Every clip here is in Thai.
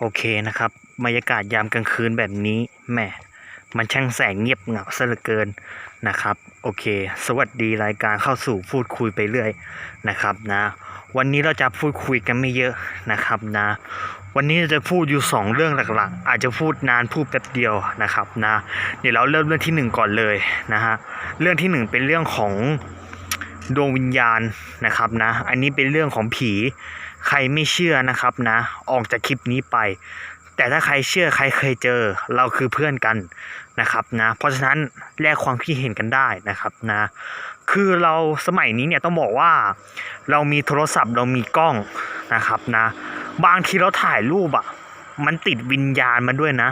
โอเคนะครับบรรยากาศยามกลางคืนแบบนี้แหมมันช่างแสงเงียบเหงาซะเหลือเกินนะครับ โอเค สวัสดีรายการเข้าสู่พูดคุยไปเรื่อยนะครับนะ วันนี้เราจะพูดคุยกันไม่เยอะนะครับนะ วันนี้จะพูดอยู่สองเรื่องหลักๆ อาจจะพูดนานพูดแป๊บเดียวนะครับนะ เดี๋ยวเราเริ่มเรื่องที่หนึ่งก่อนเลยนะฮะเรื่องที่หนึ่งเป็นเรื่องของดวงวิญญาณนะครับนะ อันนี้เป็นเรื่องของผี ใครไม่เชื่อนะครับนะ ออกจากคลิปนี้ไป แต่ถ้าใครเชื่อใครเคยเจอ เราคือเพื่อนกันนะครับนะ เพราะฉะนั้นแลกความคิดเห็นกันได้นะครับนะ คือเราสมัยนี้เนี่ยต้องบอกว่า เรามีโทรศัพท์เรามีกล้องนะครับนะ บางทีเราถ่ายรูปอะมันติดวิญญาณมาด้วยนะ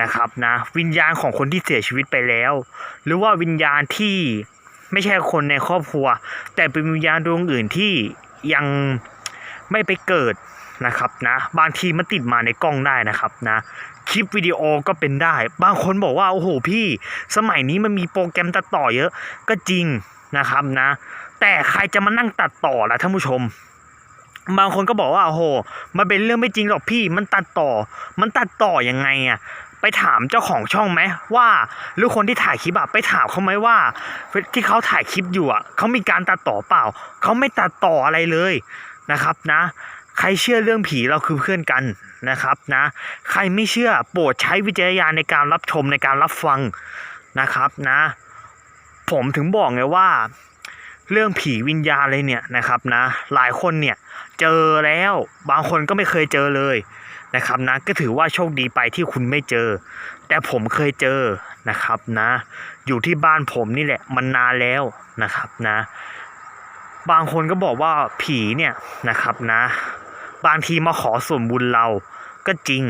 นะครับนะ วิญญาณของคนที่เสียชีวิตไปแล้ว หรือว่าวิญญาณที่ไม่ใช่คนในครอบครัว แต่เป็นวิญญาณดวงอื่นที่ยัง ไม่ไปเกิดนะครับนะบางทีมันติดมาในกล้องได้นะครับนะคลิปวิดีโอก็เป็นได้ บางคนบอกว่า โอ้โหพี่ สมัยนี้มันมีโปรแกรมตัดต่อเยอะก็จริงนะครับนะ แต่ใครจะมานั่งตัดต่อล่ะท่านผู้ชม บางคนก็บอกว่าโอ้โหมันเป็นเรื่องไม่จริงหรอกพี่ มันตัดต่อ มันตัดต่อยังไงอะไปถามเจ้าของช่องไหมว่าหรือคนที่ถ่ายคลิปอะไปถามเขาไหมว่า ที่เขาถ่ายคลิปอยู่อะเขามีการตัดต่อเปล่าเขาไม่ตัดต่ออะไรเลย นะครับนะ ใครเชื่อเรื่องผีเราคือเพื่อนกันนะครับนะ ใครไม่เชื่อโปรดใช้วิจารณญาณในการรับชมในการรับฟังนะครับนะ ผมถึงบอกไงว่า เรื่องผีวิญญาณเลยเนี่ยนะครับนะ หลายคนเนี่ยเจอแล้วบางคนก็ไม่เคยเจอเลยนะครับนะก็ถือว่าโชคดีไปที่คุณไม่เจอ แต่ผมเคยเจอนะครับนะ อยู่ที่บ้านผมนี่แหละมันนานแล้วนะครับนะ บางคนก็บอกว่าผีเนี่ยนะครับนะ บางทีมาขอส่วนบุญเราก็จริง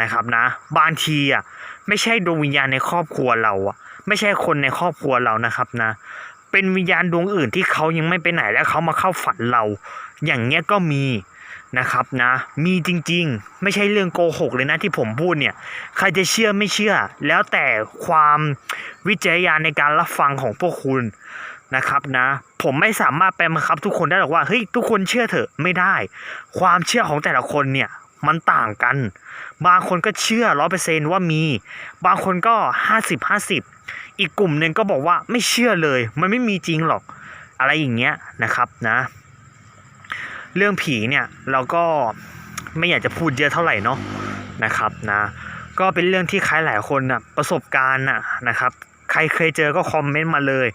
นะครับนะ บางทีอะไม่ใช่ดวงวิญญาณในครอบครัวเราอะ ไม่ใช่คนในครอบครัวเรานะครับนะ เป็นวิญญาณดวงอื่นที่เขายังไม่ไปไหนแล้วเขามาเข้าฝันเรา อย่างเงี้ยก็มีนะครับนะ มีจริงๆ ไม่ใช่เรื่องโกหกเลยนะที่ผมพูดเนี่ย ใครจะเชื่อไม่เชื่อ แล้วแต่ความวิจารณญาณในการรับฟังของพวกคุณ นะครับนะ ผมไม่สามารถไปบังคับทุกคนได้หรอกว่าเฮ้ยทุกคนเชื่อเถอะไม่ได้ ความเชื่อของแต่ละคนเนี่ยมันต่างกัน บางคนก็เชื่อร้อยเปอร์เซนว่ามี บางคนก็ห้าสิบห้าสิบอีกกลุ่มหนึ่งก็บอกว่าไม่เชื่อเลย มันไม่มีจริงหรอกอะไรอย่างเงี้ยนะครับนะ เรื่องผีเนี่ยเราก็ไม่อยากจะพูดเยอะเท่าไหร่เนาะนะครับนะ ก็เป็นเรื่องที่ใครหลายคนนะประสบการณ์นะนะครับ ใครเคยเจอก็คอมเมนต์มาเลย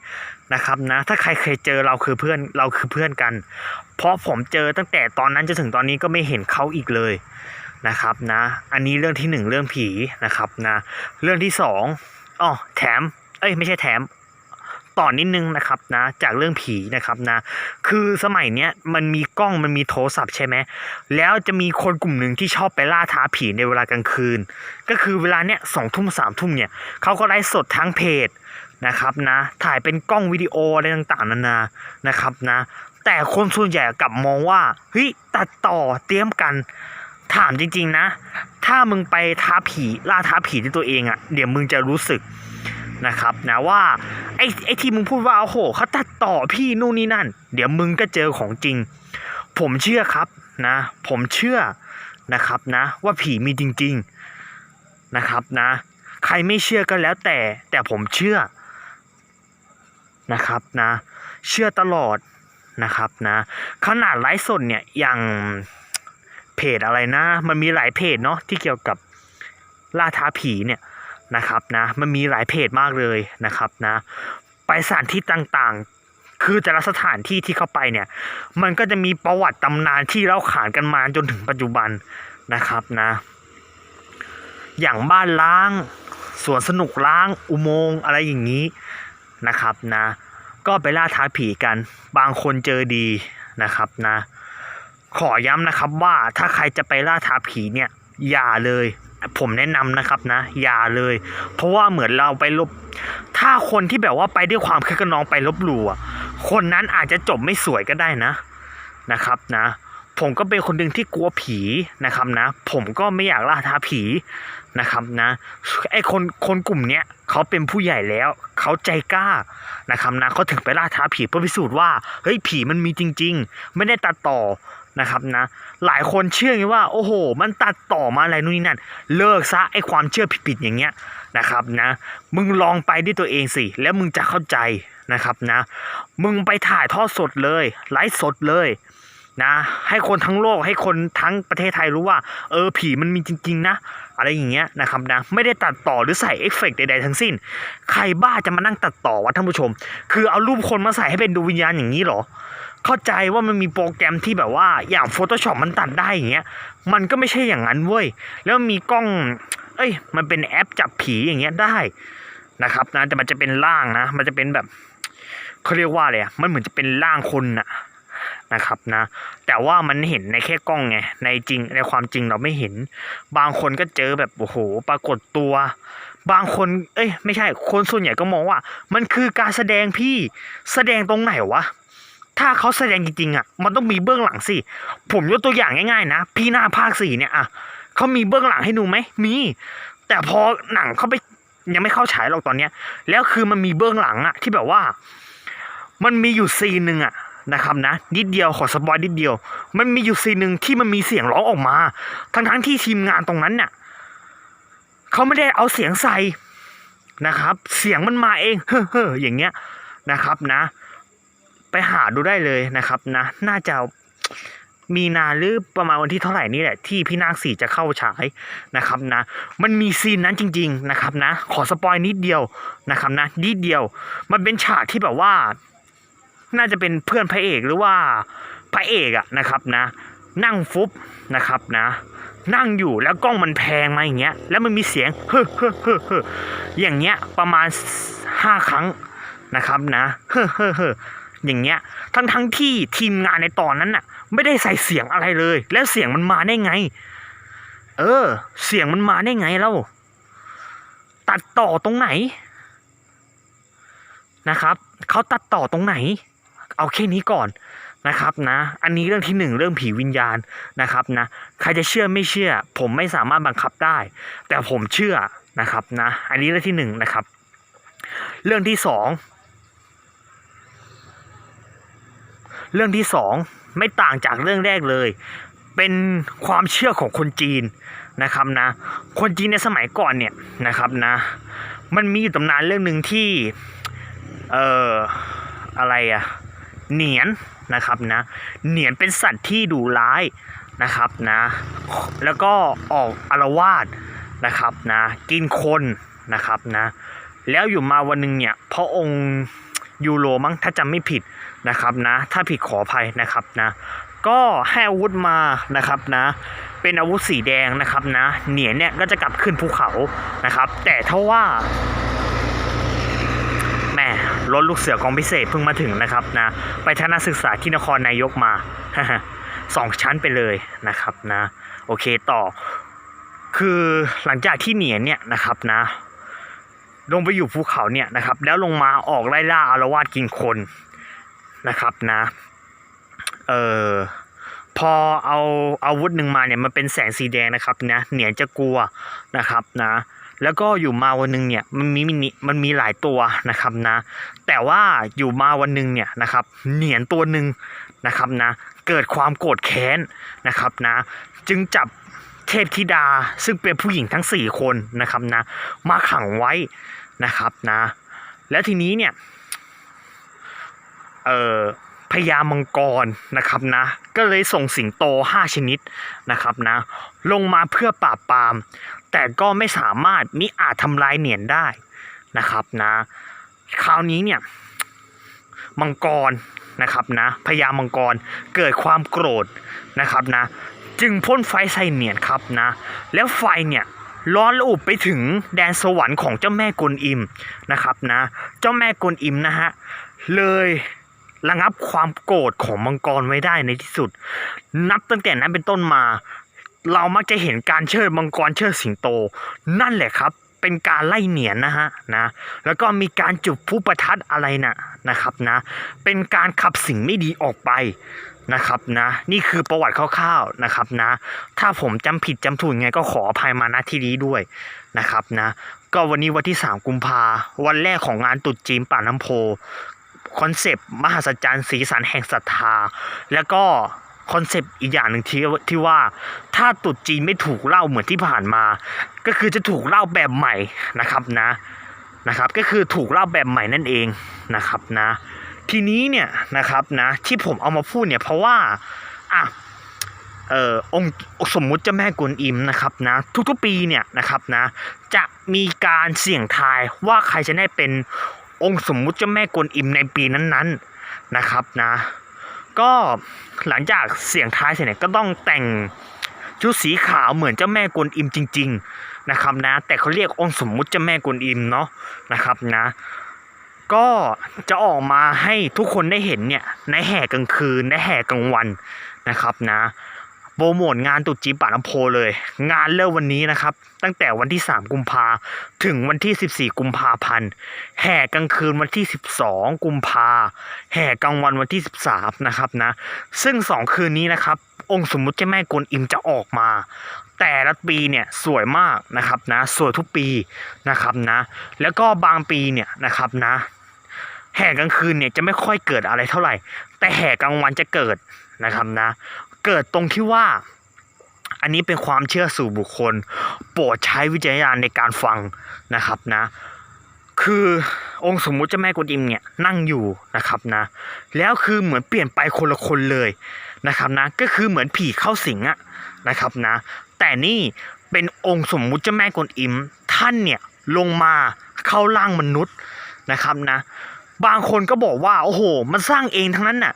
นะครับนะถ้าใครเคยเจอเราคือเพื่อนเราคือเพื่อนกัน เพราะผมเจอตั้งแต่ตอนนั้นจนถึงตอนนี้ก็ไม่เห็นเขาอีกเลยนะครับนะอันนี้เรื่องที่หนึ่งเรื่องผีนะครับนะเรื่องที่สองอ๋อแถมเอ้ยไม่ใช่แถมต่อนิดนึงนะครับนะจากเรื่องผีนะครับนะคือสมัยเนี้ยมันมีกล้องมันมีโทรศัพท์ใช่ไหมแล้วจะมีคนกลุ่มหนึ่งที่ชอบไปล่าท้าผีในเวลากลางคืน ก็คือเวลาเนี้ยสองทุ่มสามทุ่มเนี่ยเขาก็ไลฟ์สดทั้งเพจ นะครับนะถ่ายเป็นกล้องวิดีโออะไรต่างๆนานานะครับนะแต่คนส่วนใหญ่กลับมองว่าเฮ้ยตัดต่อเตรียมกันถามจริง ๆนะ ถ้ามึงไปท้าผีล่าท้าผีด้วยตัวเองอะ่ะเดี๋ยวมึงจะรู้สึกนะครับนะว่าไอ้ไอ้ที่มึงพูดว่าโอ้โหเขาตัดต่อพี่นู่นนี่นั่น เดี๋ยวมึงก็เจอของจริง ผมเชื่อครับนะ ผมเชื่อนะครับนะ ว่าผีมีจริง ๆนะครับนะ ใครไม่เชื่อก็แล้วแต่แต่ผมเชื่อ นะครับนะเชื่อตลอดนะครับนะขนาดไลฟ์สดเนี่ยอย่างเพจอะไรนะ มันมีหลายเพจเนาะที่เกี่ยวกับล่าท้าผีเนี่ยนะครับนะมันมีหลายเพจมากเลยนะครับนะไปสถานที่ต่างๆ คือแต่ละสถานที่ที่เข้าไปเนี่ยมันก็จะมีประวัติตำนานที่เล่าขานกันมาจนถึงปัจจุบันนะครับนะ อย่างบ้านล้างสวนสนุกล้างอุโมงค์อะไรอย่างนี้นะครับนะ ก็ไปล่าท้าผีกัน บางคนเจอดีนะครับนะ ขอย้ำนะครับว่าถ้าใครจะไปล่าท้าผีเนี่ยอย่าเลย ผมแนะนำนะครับนะ อย่าเลย เพราะว่าเหมือนเราไปลบ ถ้าคนที่แบบว่าไปด้วยความคึกขนองไปลบหลู่คนนั้นอาจจะจบไม่สวยก็ได้นะนะครับนะผมก็เป็นคนหนึ่งที่กลัวผีนะครับนะ ผมก็ไม่อยากล่าท้าผี นะครับนะไอคนคนกลุ่มเนี้ยเขาเป็นผู้ใหญ่แล้วเขาใจกล้านะครับนะเขาถึงไปล่าท้าผีเพื่อพิสูจน์ว่าเฮ้ยผีมันมีจริง ๆ ไม่ได้ตัดต่อนะครับนะหลายคนเชื่อไงว่าโอ้โห มันตัดต่อมาอะไรนู่นนี่นั่น เลิกซะไอความเชื่อผิดๆอย่างเงี้ยนะครับนะมึงลองไปด้วยตัวเองสิ แล้วมึงจะเข้าใจนะครับนะมึงไปถ่ายทอดสดเลย ไลฟ์สดเลยนะให้คนทั้งโลกให้คนทั้งประเทศไทยรู้ว่า เออผีมันมีจริง ๆ นะ อะไรอย่างเงี้ยนะครับนะไม่ได้ตัดต่อหรือใส่เอฟเฟกต์ใดๆทั้งสิ้น ใครบ้าจะมานั่งตัดต่อวะท่านผู้ชม คือเอารูปคนมาใส่ให้เป็นดวงวิญญาณอย่างนี้หรอ เข้าใจว่ามันมีโปรแกรมที่แบบว่าอย่าง Photoshop มันตัดได้อย่างเงี้ยมันก็ไม่ใช่อย่างนั้นเว้ยแล้วมีกล้องเอ้ยมันเป็นแอปจับผีอย่างเงี้ยได้นะครับนะแต่มันจะเป็นร่างนะ มันจะเป็นแบบเขาเรียกว่าอะไรอะมันเหมือนจะเป็นร่างคนน่ะ นะครับนะ แต่ว่ามันเห็นในแค่กล้องไงในจริงในความจริงเราไม่เห็น บางคนก็เจอแบบโอ้โห ปรากฏตัว บางคน เอ้ยไม่ใช่คนส่วนใหญ่ก็มองว่า มันคือการแสดงพี่แสดงตรงไหนวะถ้าเขาแสดงจริงๆอะมันต้องมีเบื้องหลังสิ ผมยกตัวอย่างง่ายๆนะ พี่หน้าภาคสี่เนี่ยอะเขามีเบื้องหลังให้ดูไหมมี แต่พอหนังเขาไปยังไม่เข้าฉายหรอกตอนเนี้ย แล้วคือมันมีเบื้องหลังอะที่แบบว่า มันมีอยู่ซีนหนึ่งอะ นะครับนะนิดเดียวขอสปอยนิดเดียว มันมีอยู่ซีนหนึ่งที่มันมีเสียงร้องออกมา ทั้งๆที่ทีมงานตรงนั้นเนี่ยเขาไม่ได้เอาเสียงใส่นะครับ เสียงมันมาเองเฮ้อเฮ้ออย่างเงี้ยนะครับนะ ไปหาดูได้เลยนะครับนะ น่าจะมีนาหรือประมาณวันที่เท่าไหร่นี่แหละที่พี่นาคสี่จะเข้าฉายนะครับนะ มันมีซีนนั้นจริง ๆนะครับนะ ขอสปอยนิดเดียวนะครับนะนิดเดียว มันเป็นฉากที่แบบว่า น่าจะเป็นเพื่อนพระเอกหรือว่าพระเอกอะนะครับนะ นั่งฟุบนะครับนะ นั่งอยู่แล้วกล้องมันแพงมาอย่างเงี้ยแล้วมันมีเสียงเฮ้อเฮ้อเฮ้อเฮ้ออย่างเงี้ยประมาณห้าครั้งนะครับนะเฮ้อเฮ้อเฮ้ออย่างเงี้ยทั้งทั้งที่ทีมงานในตอนนั้นน่ะ ไม่ได้ใส่เสียงอะไรเลย แล้วเสียงมันมาได้ไง เออ เสียงมันมาได้ไงเล่าตัดต่อตรงไหนนะครับเขาตัดต่อตรงไหน เอาแค่นี้ก่อนนะครับนะ อันนี้เรื่องที่หนึ่งเรื่องผีวิญญาณนะครับนะ ใครจะเชื่อไม่เชื่อ ผมไม่สามารถบังคับได้ แต่ผมเชื่อนะครับนะ อันนี้เรื่องที่หนึ่งนะครับ เรื่องที่สองเรื่องที่สองไม่ต่างจากเรื่องแรกเลย เป็นความเชื่อของคนจีนนะครับนะ คนจีนในสมัยก่อนเนี่ยนะครับนะ มันมีอยู่ตำนานเรื่องหนึ่งที่ เอ่อ อะไรอะ เหนียนนะครับนะเหนียนเป็นสัตว์ที่ดุร้ายนะครับนะแล้วก็ออกอารวาสนะครับนะกินคนนะครับนะแล้วอยู่มาวันหนึ่งเนี่ยพระองค์ยูโรมั้งถ้าจำไม่ผิดนะครับนะถ้าผิดขออภัยนะครับนะก็ให้อาวุธมานะครับนะเป็นอาวุธสีแดงนะครับนะเหนียนเนี่ยก็จะกลับขึ้นภูเขานะครับ แต่ถ้าว่า รถลูกเสือกองพิเศษเพิ่งมาถึงนะครับนะไปทัศนศึกษาที่นครนายกมาสองชั้นไปเลยนะครับนะโอเคต่อ คือหลังจากที่เหนียนเนี่ยนะครับนะ ลงไปอยู่ภูเขาเนี่ยนะครับ แล้วลงมาออกไล่ล่าอารวาสกินคนนะครับนะเออพอเอาอาวุธหนึ่งมาเนี่ยมันเป็นแสงสีแดงนะครับนะเหนียนจะกลัวนะครับนะ แล้วก็อยู่มาวันหนึ่งเนี่ยมันมีมินิมันมีหลายตัวนะครับนะ แต่ว่าอยู่มาวันหนึ่งเนี่ยนะครับเหนียนตัวหนึ่งนะครับนะ เกิดความโกรธแค้นนะครับนะ จึงจับเทพธิดาซึ่งเป็นผู้หญิงทั้งสี่คนนะครับนะ มาขังไว้นะครับนะ แล้วทีนี้เนี่ยเอ่อพญามังกรนะครับนะ ก็เลยส่งสิงโตห้าชนิดนะครับนะ ลงมาเพื่อปราบปราม แต่ก็ไม่สามารถมิอาจทำลายเหนียนได้นะครับนะคราวนี้เนี่ยมังกรนะครับนะพญามังกรเกิดความโกรธนะครับนะจึงพ่นไฟใส่เหนียนครับนะแล้วไฟเนี่ยร้อนระอุไปถึงแดนสวรรค์ของเจ้าแม่กวนอิมนะครับนะเจ้าแม่กวนอิมนะฮะเลยระงับความโกรธของมังกรไว้ได้ในที่สุด นับตั้งแต่นั้นเป็นต้นมา เรามักจะเห็นการเชิดมังกรเชิดสิงโต นั่นแหละครับ เป็นการไล่เหนียนนะฮะนะ แล้วก็มีการจุดพลุประทัดอะไรนะนะครับนะ เป็นการขับสิ่งไม่ดีออกไปนะครับนะนี่คือประวัติคร่าวๆนะครับนะ ถ้าผมจำผิดจำถูกไงก็ขออภัยมาณที่นี้ด้วยนะครับนะ ก็วันนี้วันที่ 3 กุมภาวันแรกของงานตรุษจีนป่าน้ำโพคอนเซปต์มหัศจรรย์สีสันแห่งศรัทธา แล้วก็ คอนเซปต์อีกอย่างหนึ่งที่ที่ว่าถ้าตรุษจีนไม่ถูกเล่าเหมือนที่ผ่านมา ก็คือจะถูกเล่าแบบใหม่นะครับนะนะครับก็คือถูกเล่าแบบใหม่นั่นเองนะครับนะทีนี้เนี่ยนะครับนะที่ผมเอามาพูดเนี่ยเพราะว่าอะเอ่อองค์สมมุติเจ้าแม่กวนอิมนะครับนะทุกๆปีเนี่ยนะครับนะจะมีการเสี่ยงทายว่าใครจะได้เป็นองค์สมมุติเจ้าแม่กวนอิมในปีนั้นๆนะครับนะ ก็หลังจากเสียงท้ายเสร็จเนี่ยก็ต้องแต่งชุดสีขาวเหมือนเจ้าแม่กวนอิมจริง ๆนะครับนะ แต่เขาเรียกองค์สมมุติเจ้าแม่กวนอิมเนาะนะครับนะ ก็จะออกมาให้ทุกคนได้เห็นเนี่ยในแห่กลางคืนในแห่กลางวันนะครับนะ โปรโมทงานตรุษจีป่าน้ำโพเลย งานเริ่มวันนี้นะครับ ตั้งแต่วันที่ 3 กุมภาถึงวันที่ 14 กุมภาพันธ์แห่กลางคืนวันที่ 12 กุมภาแห่กลางวันวันที่ 13 นะครับนะ ซึ่ง 2 คืนนี้นะครับ องค์สมมุติเจ้าแม่กวนอิมจะออกมา แต่ละปีเนี่ยสวยมากนะครับนะ สวยทุกปีนะครับนะ แล้วก็บางปีเนี่ยนะครับนะแห่กลางคืนเนี่ยจะไม่ค่อยเกิดอะไรเท่าไหร่ แต่แห่กลางวันจะเกิดนะครับนะ เกิดตรงที่ว่า อันนี้เป็นความเชื่อสู่บุคคล โปรดใช้วิจารณญาณในการฟังนะครับนะ คือองค์สมมุติเจ้าแม่กวนอิมเนี่ยนั่งอยู่นะครับนะ แล้วคือเหมือนเปลี่ยนไปคนละคนเลยนะครับนะ ก็คือเหมือนผีเข้าสิงอะนะครับนะ แต่นี่เป็นองค์สมมุติเจ้าแม่กวนอิมท่านเนี่ยลงมาเข้าร่างมนุษย์นะครับนะ บางคนก็บอกว่าโอ้โห มันสร้างเองทั้งนั้นน่ะ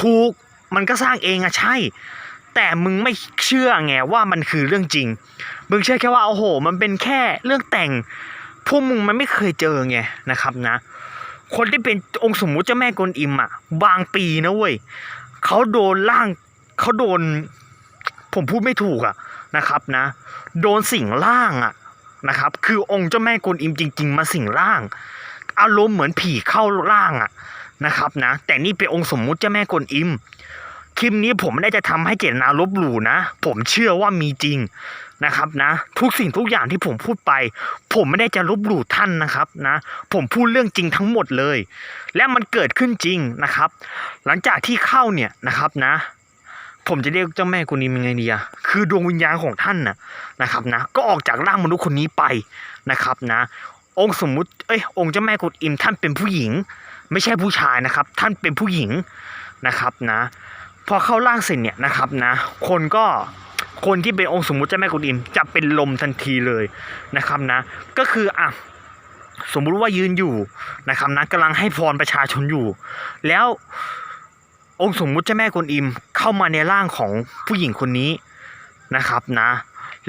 ถูก มันก็สร้างเองอะใช่ แต่มึงไม่เชื่อไงว่ามันคือเรื่องจริง มึงเชื่อแค่ว่าโอ้โห มันเป็นแค่เรื่องแต่งพวกมึงมันไม่เคยเจอไงนะครับนะ คนที่เป็นองค์สมมุติเจ้าแม่กวนอิมอะบางปีนะเว้ยเขาโดนล่างเขาโดน ผมพูดไม่ถูกอะนะครับนะ โดนสิ่งล่างอะนะครับ คือองค์เจ้าแม่กวนอิมจริง ๆ มาสิ่งล่าง อารมณ์เหมือนผีเข้าร่างอะนะครับนะ แต่นี่เป็นองค์สมมุติเจ้าแม่กวนอิม คลิปนี้ผมไม่ได้จะทำให้เจตนาลบหลู่นะ ผมเชื่อว่ามีจริงนะครับนะ ทุกสิ่งทุกอย่างที่ผมพูดไป ผมไม่ได้จะลบหลู่ท่านนะครับนะ ผมพูดเรื่องจริงทั้งหมดเลย และมันเกิดขึ้นจริงนะครับ หลังจากที่เข้าเนี่ยนะครับนะ ผมจะเรียกเจ้าแม่กุนีมยังไงดีอะคือดวงวิญญาณของท่านนะนะครับนะ ก็ออกจากร่างมนุษย์คนนี้ไปนะครับนะ องค์สมมุติเอ้ยองค์เจ้าแม่กุนอิมท่านเป็นผู้หญิง ไม่ใช่ผู้ชายนะครับ ท่านเป็นผู้หญิงนะครับนะ พอเข้าร่างเสร็จเนี่ยนะครับนะ คนก็คนที่เป็นองค์สมมุติเจ้าแม่กุนอิมจะเป็นลมทันทีเลยนะครับนะ ก็คืออะสมมุติว่ายืนอยู่นะครับนะกำลังให้พรประชาชนอยู่ แล้วองค์สมมุติเจ้าแม่กุนอิมเข้ามาในร่างของผู้หญิงคนนี้นะครับนะ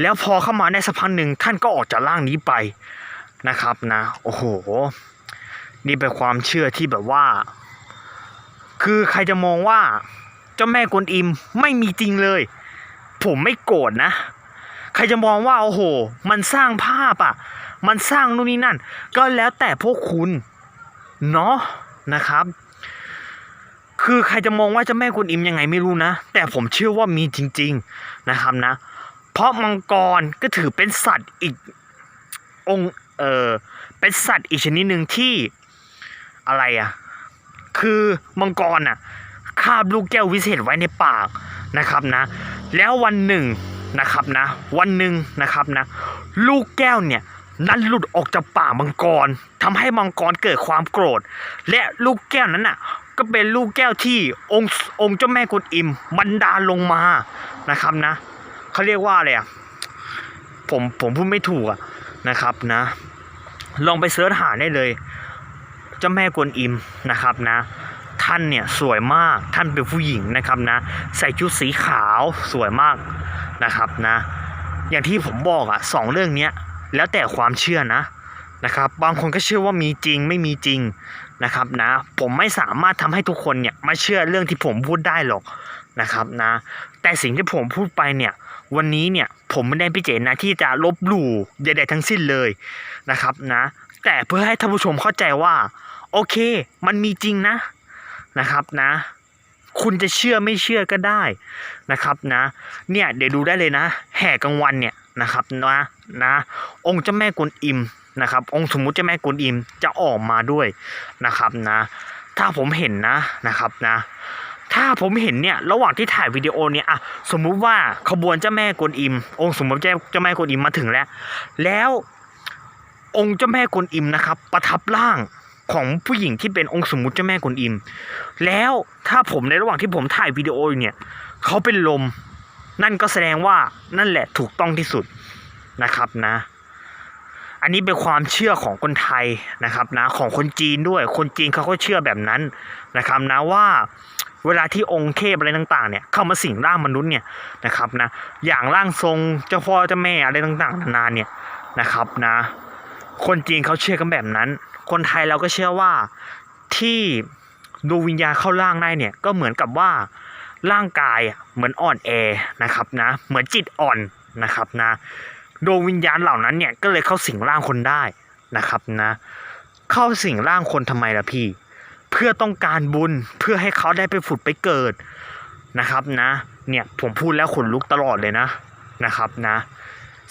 แล้วพอเข้ามาได้สักพักหนึ่งท่านก็ออกจากร่างนี้ไปนะครับนะ โอ้โห นี่เป็นความเชื่อที่แบบว่า คือใครจะมองว่า เจ้าแม่กวนอิมไม่มีจริงเลย ผมไม่โกรธนะ ใครจะมองว่าโอ้โห มันสร้างภาพอะ มันสร้างนู่นนี่นั่น ก็แล้วแต่พวกคุณเนาะนะครับ คือใครจะมองว่าเจ้าแม่กวนอิมยังไงไม่รู้นะ แต่ผมเชื่อว่ามีจริง ๆนะครับนะ เพราะมังกรก็ถือเป็นสัตว์อีกองเออเป็นสัตว์อีกชนิดหนึ่งที่อะไรอะคือมังกรอะ คาบลูกแก้ววิเศษไว้ในปากนะครับนะ แล้ววันหนึ่งนะครับนะ วันหนึ่งนะครับนะ ลูกแก้วเนี่ยนั้นหลุดออกจากปากมังกรทำให้มังกรเกิดความโกรธ และลูกแก้วนั้นน่ะก็เป็นลูกแก้วที่องค์องค์เจ้าแม่กุนอิมบันดาลลงมานะครับนะเขาเรียกว่าอะไรอะผมผมพูดไม่ถูกอะนะครับนะ ลองไปเสิร์ชหาได้เลย เจ้าแม่กวนอิมนะครับนะ ท่านเนี่ยสวยมากท่านเป็นผู้หญิงนะครับนะ ใส่ชุดสีขาวสวยมากนะครับนะ อย่างที่ผมบอกอะสองเรื่องเนี้ยแล้วแต่ความเชื่อนะนะครับ บางคนก็เชื่อว่ามีจริงไม่มีจริงนะครับนะ ผมไม่สามารถทำให้ทุกคนเนี่ยมาเชื่อเรื่องที่ผมพูดได้หรอกนะครับนะ แต่สิ่งที่ผมพูดไปเนี่ย วันนี้เนี่ยผมไม่ได้พิจารณาที่จะลบหลู่ใดๆทั้งสิ้นเลยนะครับนะ แต่เพื่อให้ท่านผู้ชมเข้าใจว่า โอเค มันมีจริงนะ นะครับนะ คุณจะเชื่อไม่เชื่อก็ได้นะครับนะ เนี่ยเดี๋ยวดูได้เลยนะ แห่กลางวันเนี่ยนะครับนะนะ องค์เจ้าแม่กวนอิมนะครับ องค์สมมุติเจ้าแม่กวนอิมจะออกมาด้วยนะครับนะ ถ้าผมเห็นนะนะครับนะ ถ้าผมเห็นเนี่ยระหว่างที่ถ่ายวิดีโอเนี่ยอะสมมุติว่าขบวนเจ้าแม่กวนอิม องค์สมมติเจ้าเจ้าแม่กวนอิมมาถึงแล้ว แล้วองค์เจ้าแม่กวนอิมนะครับ ประทับร่าง ของผู้หญิงที่เป็นองค์สมมุติเจ้าแม่กวนอิม แล้วถ้าผมในระหว่างที่ผมถ่ายวิดีโออยู่เนี่ยเขาเป็นลม นั่นก็แสดงว่านั่นแหละถูกต้องที่สุดนะครับนะ อันนี้เป็นความเชื่อของคนไทยนะครับนะของคนจีนด้วย คนจีนเขาก็เชื่อแบบนั้นนะครับนะว่าเวลาที่องค์เทพอะไรต่างๆเนี่ยเข้ามาสิงร่างมนุษย์เนี่ยนะครับนะอย่างร่างทรงเจ้าพ่อเจ้าแม่อะไรต่างๆนานาเนี่ยนะครับนะ คนจีนเขาเชื่อกันแบบนั้น คนไทยเราก็เชื่อว่าที่ดวงวิญญาณเข้าร่างได้เนี่ยก็เหมือนกับว่าร่างกายเหมือนอ่อนแอนะครับนะเหมือนจิตอ่อนนะครับนะดวงวิญญาณเหล่านั้นเนี่ยก็เลยเข้าสิงร่างคนได้นะครับนะเข้าสิงร่างคนทำไมล่ะพี่ เพื่อต้องการบุญเพื่อให้เขาได้ไปผุดไปเกิดนะครับนะเนี่ยผมพูดแล้วขนลุกตลอดเลยนะนะครับนะ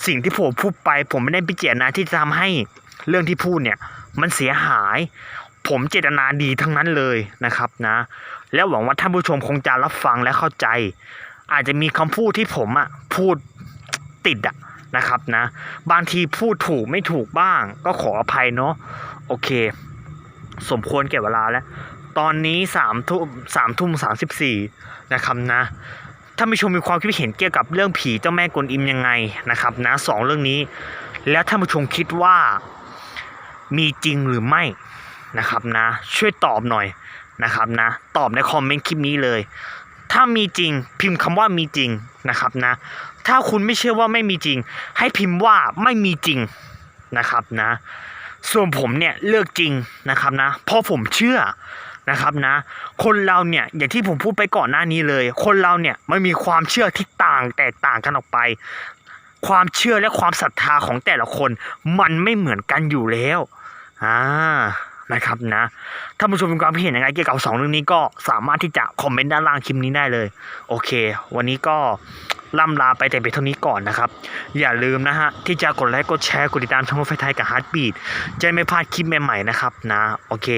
สิ่งที่ผมพูดไปผมไม่ได้พิจารณาที่จะทำให้เรื่องที่พูดเนี่ย มันเสียหาย ผมเจตนาดีทั้งนั้นเลยนะครับนะ แล้วหวังว่าท่านผู้ชมคงจะรับฟังและเข้าใจ อาจจะมีคำพูดที่ผมอะพูดติดอะนะครับนะ บางทีพูดถูกไม่ถูกบ้าง ก็ขออภัยเนาะโอเค สมควรแก่เวลาแล้ว ตอนนี้สามทุ่มสามทุ่มสามสิบสี่นะครับนะถ้าผู้ชมมีความคิดเห็นเกี่ยวกับเรื่องผีเจ้าแม่กวนอิมยังไงนะครับนะสองเรื่องนี้ แล้วท่านผู้ชมคิดว่า มีจริงหรือไม่นะครับนะ ช่วยตอบหน่อยนะครับนะ ตอบในคอมเมนต์คลิปนี้เลย ถ้ามีจริงพิมพ์คำว่ามีจริงนะครับนะ ถ้าคุณไม่เชื่อว่าไม่มีจริง ให้พิมพ์ว่าไม่มีจริงนะครับนะ ส่วนผมเนี่ยเลือกจริงนะครับนะ เพราะผมเชื่อนะครับนะ คนเราเนี่ยอย่างที่ผมพูดไปก่อนหน้านี้เลย คนเราเนี่ยมันมีความเชื่อที่ต่างแตกต่างกันออกไป ความเชื่อและความศรัทธาของแต่ละคน มันไม่เหมือนกันอยู่แล้ว อ่านะครับนะ ถ้าผู้ชมมีความเห็นยังไงเกี่ยวกับสองเรื่องนี้ก็สามารถที่จะคอมเมนต์ด้านล่างคลิปนี้ได้เลย โอเค วันนี้ก็ล่ำลาไปแต่เพียงเท่านี้ก่อนนะครับ อย่าลืมนะฮะ ที่จะกดไลค์กดแชร์กดติดตามช่องรถไฟไทยกับฮาร์ดบีดจะไม่พลาดคลิปใหม่ๆนะครับนะ โอเค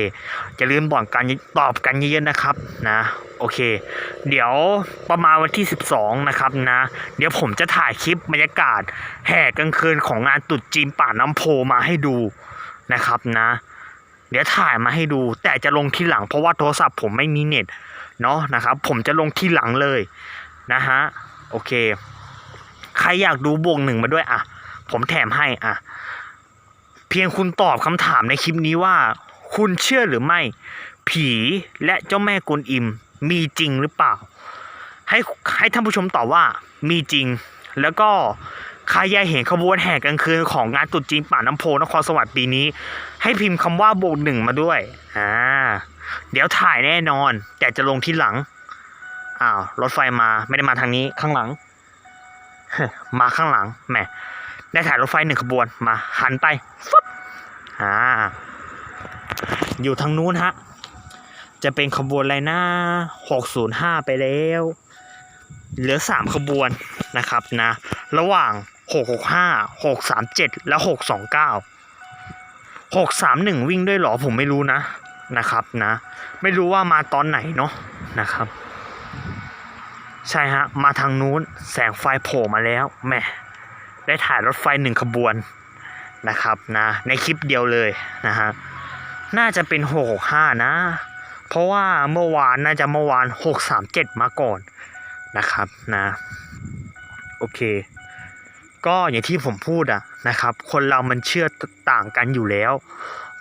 อย่าลืมบอกกันตอบกันเยอะๆนะครับนะ โอเค เดี๋ยวประมาณวันที่ 12 นะครับนะ เดี๋ยวผมจะถ่ายคลิปบรรยากาศ แห่กลางคืนของงานตรุษจีนป่าน้ำโพมาให้ดู นะครับนะ เดี๋ยวถ่ายมาให้ดูแต่จะลงที่หลังเพราะว่าโทรศัพท์ผมไม่มีเน็ตเนาะนะครับ ผมจะลงที่หลังเลยนะฮะโอเค ใครอยากดูบวกหนึ่งมาด้วยอะ ผมแถมให้อะ เพียงคุณตอบคำถามในคลิปนี้ว่า คุณเชื่อหรือไม่ ผีและเจ้าแม่กวนอิม มีจริงหรือเปล่า ให้ให้ท่านผู้ชมตอบว่ามีจริง แล้วก็ ใครอยากเห็นขบวนแห่กลางคืนของงานตรุษจีนป่าน้ำโพนครสวรรค์ปีนี้ ให้พิมพ์คำว่าบวกหนึ่งมาด้วยอ่าเดี๋ยวถ่ายแน่นอน แต่จะลงที่หลังอ้าวรถไฟมาไม่ได้มาทางนี้ข้างหลัง มาข้างหลังแหมได้ถ่ายรถไฟหนึ่งขบวนมา หันไปฟึบอ่าอยู่ทางนู้นฮะ จะเป็นขบวนอะไรนะหกศูนย์ห้าไปแล้ว เหลือสามขบวนนะครับนะ ระหว่าง หกหกห้าหกสามเจ็ดและหกสองเก้าหกสามหนึ่งวิ่งด้วยหรอผมไม่รู้นะนะครับนะ ไม่รู้ว่ามาตอนไหนเนาะนะครับ ใช่ฮะ มาทางนู้นแสงไฟโผล่มาแล้วแหม่ได้ถ่ายรถไฟหนึ่งขบวนนะครับนะในคลิปเดียวเลยนะฮะน่าจะเป็นหกห้านะ เพราะว่าเมื่อวานน่าจะเมื่อวานหกสามเจ็ดมาก่อนนะครับนะ โอเค ก็อย่างที่ผมพูดอะนะครับ คนเรามันเชื่อต่างกันอยู่แล้ว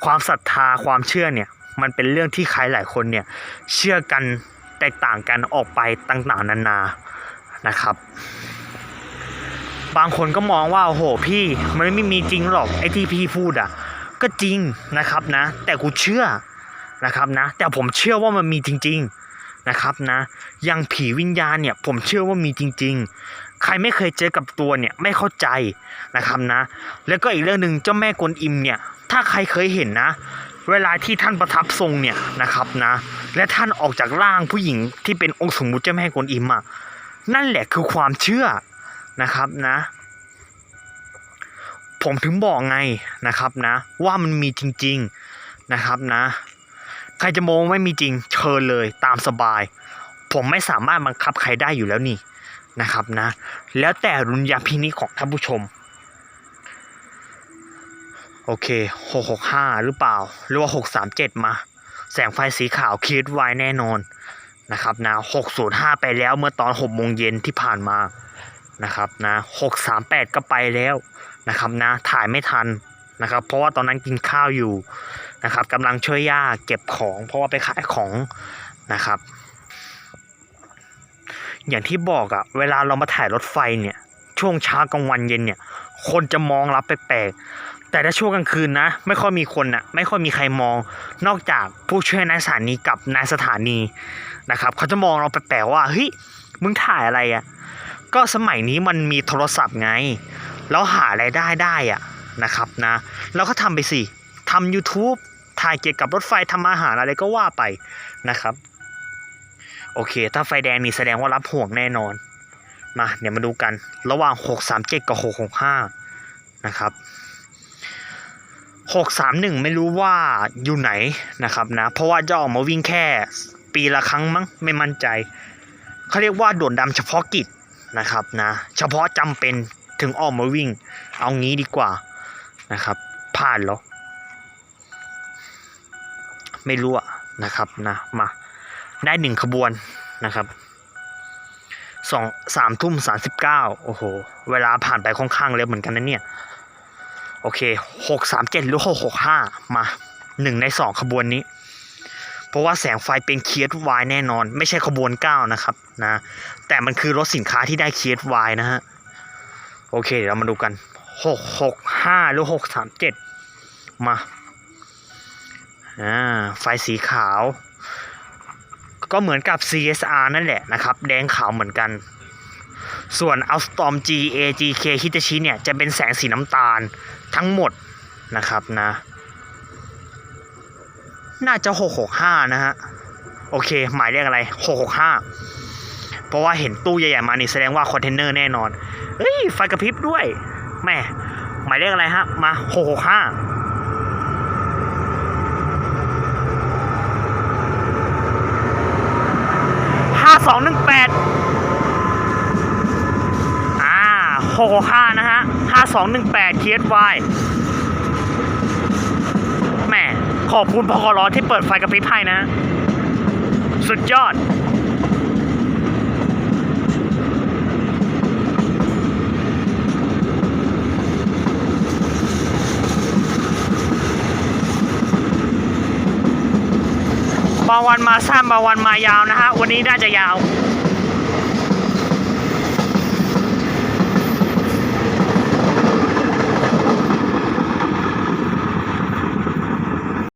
ความศรัทธาความเชื่อเนี่ย มันเป็นเรื่องที่ใครหลายคนเนี่ย เชื่อกันแตกต่างกันออกไปต่างๆนานานะครับ บางคนก็มองว่าโอ้โหพี่ มันไม่มีจริงหรอกไอ้ที่พี่พูดอะก็จริงนะครับนะ แต่กูเชื่อนะครับนะ แต่ผมเชื่อว่ามันมีจริง ๆนะครับนะอยังผีวิญญาณเนี่ยผมเชื่อว่ามีจริง ๆ ใครไม่เคยเจอกับตัวเนี่ยไม่เข้าใจนะครับนะ แล้วก็อีกเรื่องหนึ่งเจ้าแม่กวนอิมเนี่ยถ้าใครเคยเห็นนะ เวลาที่ท่านประทับทรงเนี่ยนะครับนะ และท่านออกจากร่างผู้หญิงที่เป็นองค์สมมุติเจ้าแม่กวนอิมอะนั่นแหละคือความเชื่อนะครับนะ ผมถึงบอกไงนะครับนะ ว่ามันมีจริง ๆนะครับนะ ใครจะมองไม่มีจริงเชิญเลยตามสบาย ผมไม่สามารถบังคับใครได้อยู่แล้วนี่ นะครับนะ แล้วแต่รุนยาพินิจของท่านผู้ชม โอเคหกหกห้าหรือเปล่า หรือว่าหกสามเจ็ดมา แสงไฟสีขาวคิดไว้แน่นอนนะครับนะหกศูนย์ห้าไปแล้วเมื่อตอนหกโมงเย็นที่ผ่านมานะครับนะหกสามแปดก็ไปแล้วนะครับนะถ่ายไม่ทันนะครับ เพราะว่าตอนนั้นกินข้าวอยู่นะครับกำลังช่วยย่าเก็บของ เพราะว่าไปขายของนะครับ อย่างที่บอกอะเวลาเรามาถ่ายรถไฟเนี่ย ช่วงเช้ากลางวันเย็นเนี่ย คนจะมองเราแปลกๆ แต่ถ้าช่วงกลางคืนนะ ไม่ค่อยมีคนนะไม่ค่อยมีใครมอง นอกจากผู้ช่วยนายสถานีกับนายสถานีนะครับเขาจะมองเราแปลกๆว่าเฮ้ยมึงถ่ายอะไรอะ่ะก็สมัยนี้มันมีโทรศัพท์ไง แล้วหาไรายได้ได้อะนะครับนะแล้วก็ทำไปสิทำ YouTube ถ่ายเกี่ยวกับรถไฟทำอาหารอะไรก็ว่าไปนะครับ โอเค ถ้าไฟแดงนี่แสดงว่ารับห่วงแน่นอน มาเดี๋ยวมาดูกัน ระหว่าง 637 กับ 665 นะครับ 631 ไม่รู้ว่าอยู่ไหนนะครับนะ เพราะว่าจะออกมาวิ่งแค่ปีละครั้งมั้งไม่มั่นใจเขาเรียกว่าด่วนดำเฉพาะกิจนะครับนะ เฉพาะจำเป็นถึงออกมาวิ่ง เอางี้ดีกว่านะครับผ่านหรอ ไม่รู้อะนะครับนะมา ได้หนึ่งขบวนนะครับสองสามทุ่มสามสิบเก้าโอ้โห เวลาผ่านไปค่อนข้างเร็วเหมือนกันนะเนี่ย โอเคหกสามเจ็ดหรือหกหกห้ามาหนึ่งในสองขบวนนี้ เพราะว่าแสงไฟเป็นเคียร์วายแน่นอน ไม่ใช่ขบวนเก้านะครับนะ แต่มันคือรถสินค้าที่ได้เคียร์วายนะฮะ โอเค เดี๋ยวเรามาดูกันหกหกห้าหรือหกสามเจ็ดมา อ่า ไฟสีขาว ก็เหมือนกับ CSR นั่นแหละนะครับ แดงขาวเหมือนกัน ส่วน Alstom GA GK Hitachi เนี่ย จะเป็นแสงสีน้ำตาลทั้งหมดนะครับนะ น่าจะ 665 นะฮะ โอเค หมายเลขอะไร 665 เพราะว่าเห็นตู้ใหญ่ๆมานี่แสดงว่าคอนเทนเนอร์แน่นอน เฮ้ย ไฟกระพริบด้วย แม่ หมายเลขอะไรฮะ มา 665 สองหนึ่งแปดอ่าหกห้านะฮะห้าสองหนึ่งแปดเคียร์วแหม่ขอบคุณพกรที่เปิดไฟกระพริบให้นะ สุดยอดางวันมาสั้นบางวันมายาวนะฮะวันนี้น่าจะยาว